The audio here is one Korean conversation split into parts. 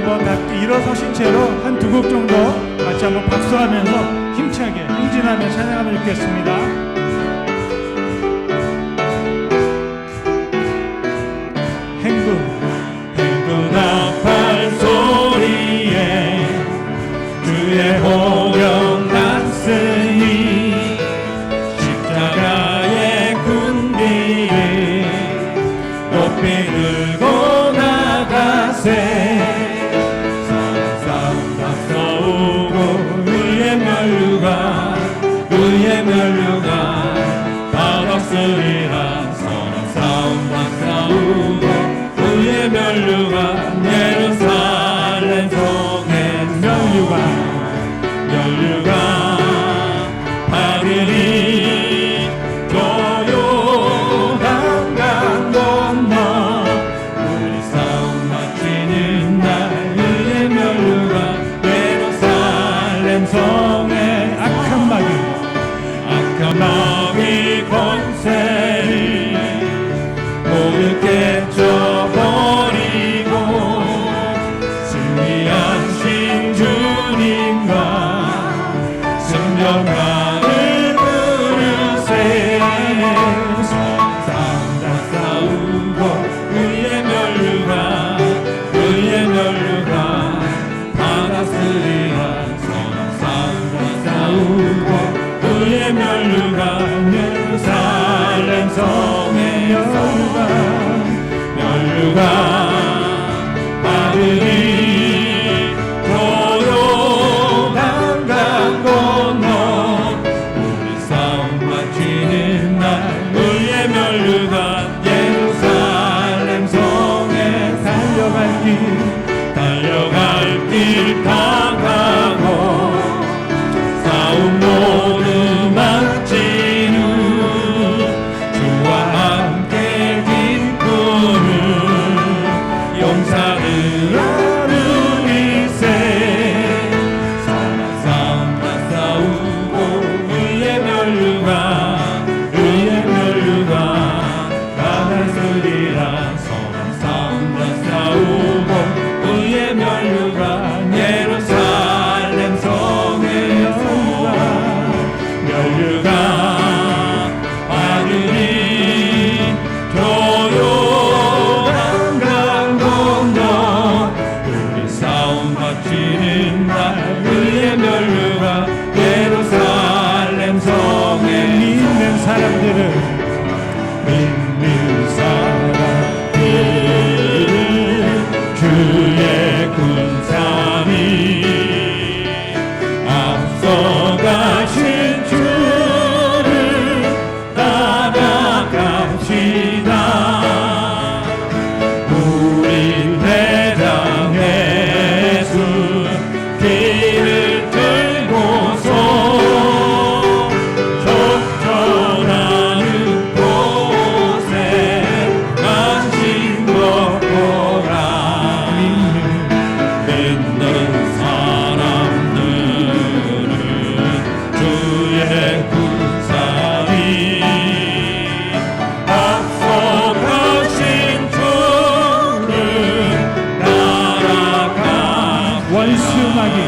한번 같이 일어서신 채로 한 두 곡 정도 같이 한번 박수하면서 힘차게 행진하며 찬양하면 있겠습니다. 빛을 고 힘들을 원수막이.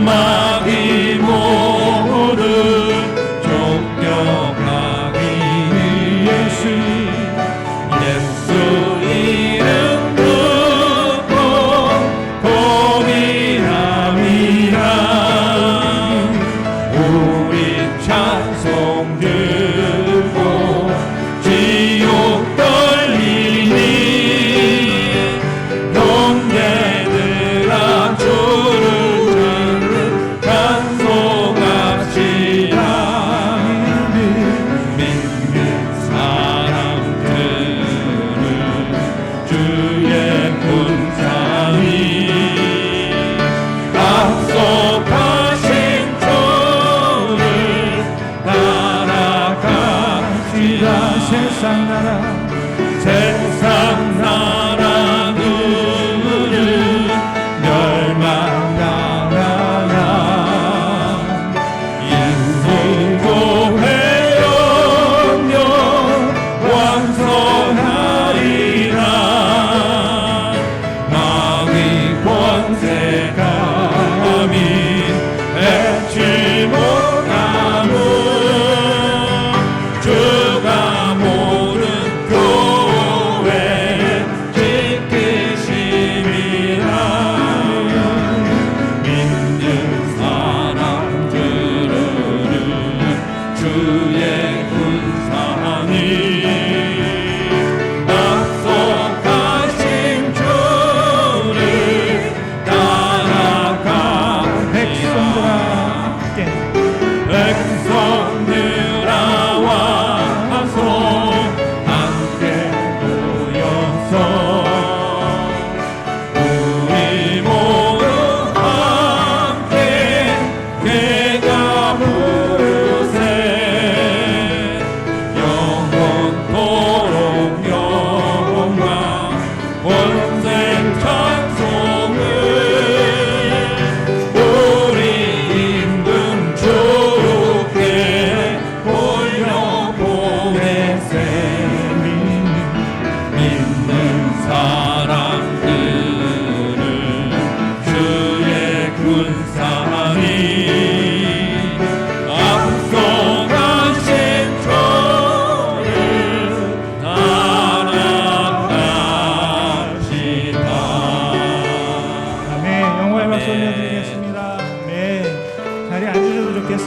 원수막이.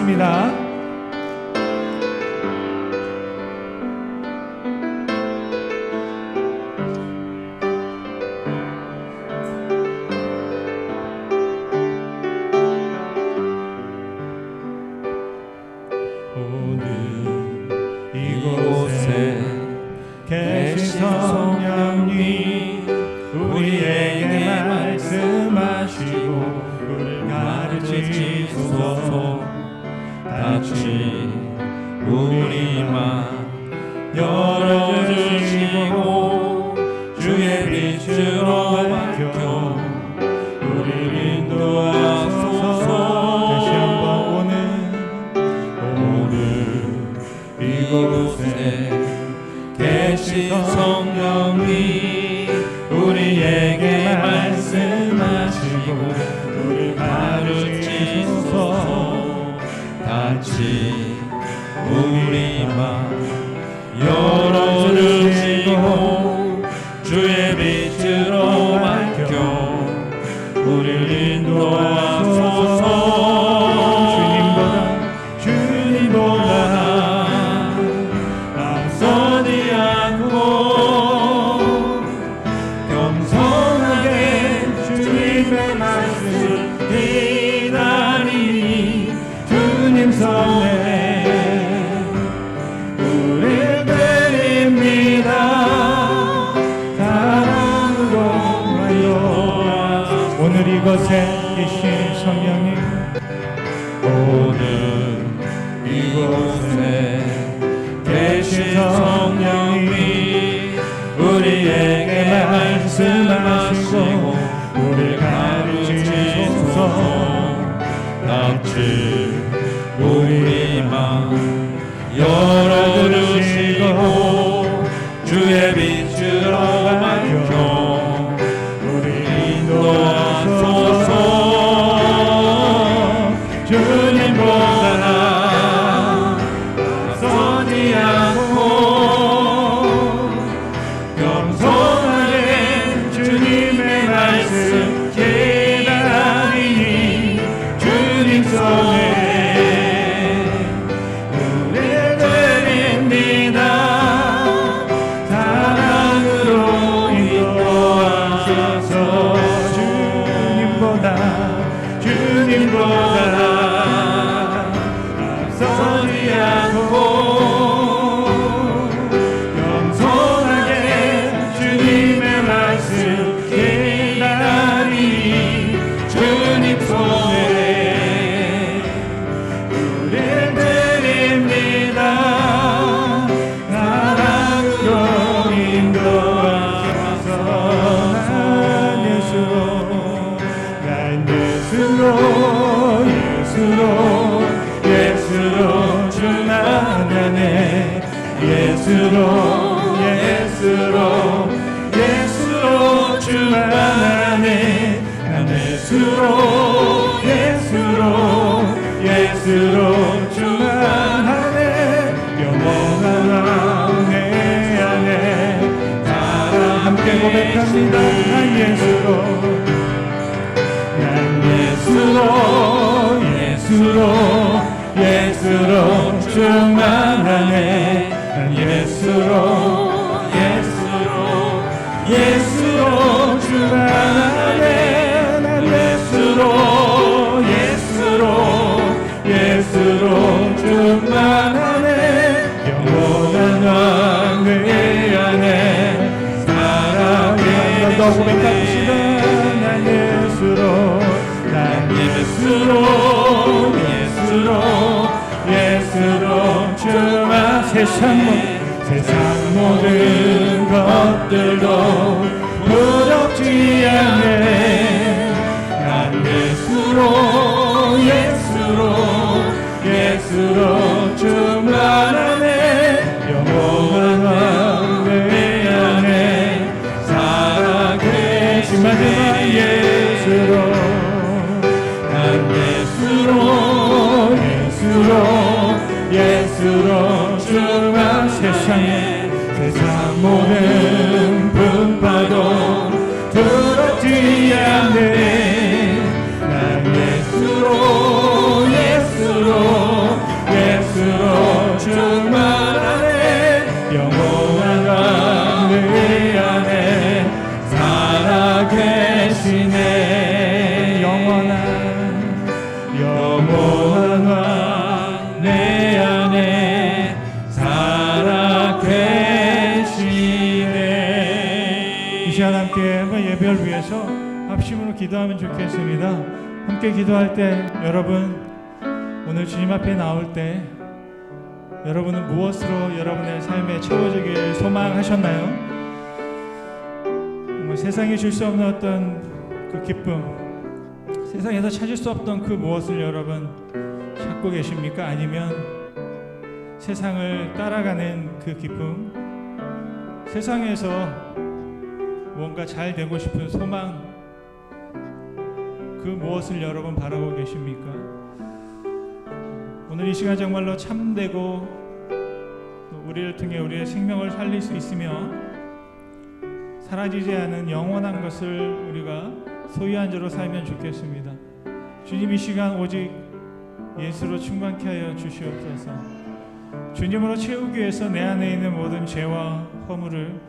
부르겠습니다. 오늘 이곳에 계신 성령님 우리에게 말씀하시고 우리를 가르치소서 같이 우리만 열어주시고 주의 빛으로 밝혀 우리를 인도하소서. 다시 한번 오늘 오늘 이곳에 계신 성령이 우리에게 말씀하시고 우리 가르치소서 같이 우리만 열어주시고 주의 빛으로 밝혀 우리를 인도하소서. 주님보다 주님보다 앞서지 않고 겸손하게 주님의 말씀 기 계신 성령님 오늘 이곳에 계신 성령이 우리에게 말씀하시고 우리를 가르치소서. 같이 우리만 열어주시고 주의 빛으로 말 예수로 예수로 예수로 주만 안에 영원한 내 안에 나랑 함께 고백합니다. 난 예수로 난 예수로 예수로 예수로 주만 안에 난 예수로 더 고백합시다 난 예수로 난 예수로 예수로 예수로 주만 세상 모든 세상 모든 것들도 부럽지 않네 예수로 주만 세상에 세상 모든 기도하면 좋겠습니다 함께 기도할 때 여러분 오늘 주님 앞에 나올 때 여러분은 무엇으로 여러분의 삶에 채워지길 소망하셨나요? 뭐 세상이 줄 수 없는 어떤 그 기쁨, 세상에서 찾을 수 없던 그 무엇을 여러분 찾고 계십니까? 아니면 세상을 따라가는 그 기쁨, 세상에서 뭔가 잘 되고 싶은 소망, 그 무엇을 여러분 바라고 계십니까? 오늘 이 시간 정말로 참되고 또 우리를 통해 우리의 생명을 살릴 수 있으며 사라지지 않은 영원한 것을 우리가 소유한 자로 살면 좋겠습니다. 주님 이 시간 오직 예수로 충만케 하여 주시옵소서. 주님으로 채우기 위해서 내 안에 있는 모든 죄와 허물을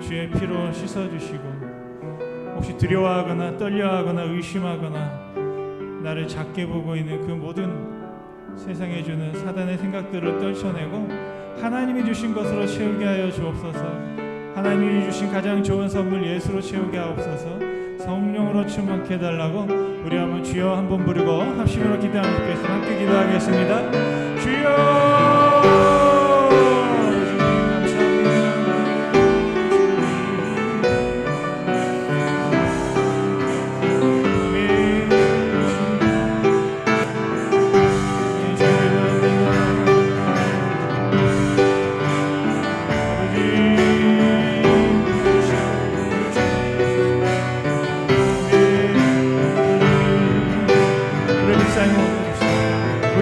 주의 피로 씻어 주시고 혹시 두려워하거나 떨려하거나 의심하거나 나를 작게 보고 있는 그 모든 세상에 주는 사단의 생각들을 떨쳐내고 하나님이 주신 것으로 채우게 하여 주옵소서. 하나님이 주신 가장 좋은 선물 예수로 채우게 하옵소서. 성령으로 충만케 해달라고 우리 한번 주여 한번 부르고 합심으로 기도하면 좋겠습니다. 함께 기도하겠습니다. 주여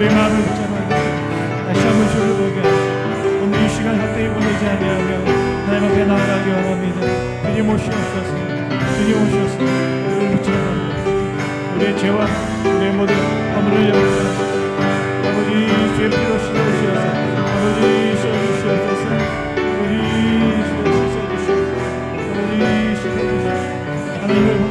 우리 마음을 붙잡아 다시 한번 주를 보게 오늘 이 시간 헛되이 보내지 아니하며 하나님 앞에 나아가기 원합니다. 주님 오시옵소서. 주님 오시옵소서. 우리를 붙잡아 우리의 죄와 우리의 모든 허물을 열어주옵소서. 아버지 주의 피로 씻어주셔서. 아버지 씻어주시옵소서. 아버지 씻어주시옵소서. 아버지 씻어주시옵소서. 하나님을